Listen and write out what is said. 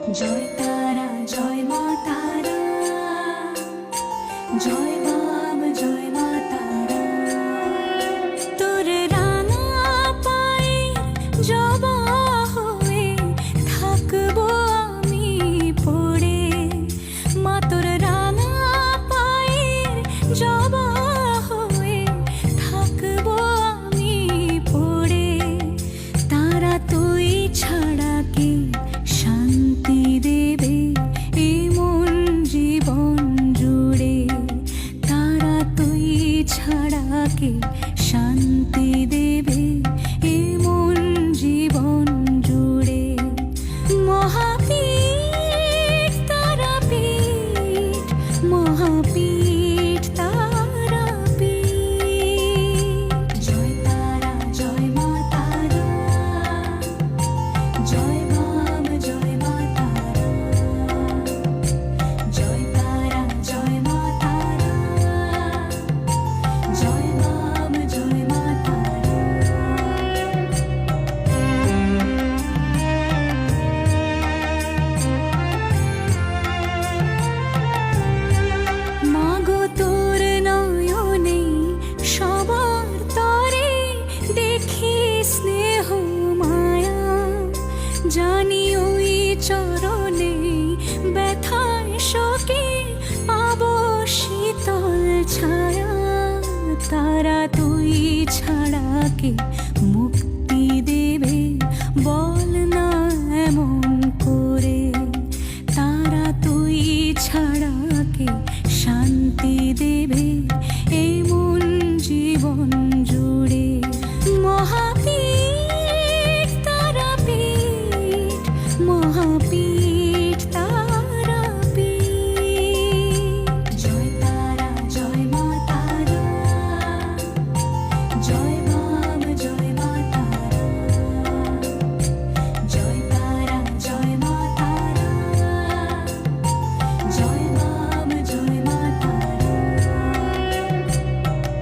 জয় তারা জয় মা তারা জয় বাম ছাড়া কে শান্তি দেবে, এ জীবন জুড়ে। মহাপীঠ তারাপীঠ মহাপীঠ তারাপীঠ। জয় তারা, জয় মা তারা। জয় ওই চরণে ব্যথায় শোকে পাবো শীতল ছায়া তারা তুই ছাড়া কে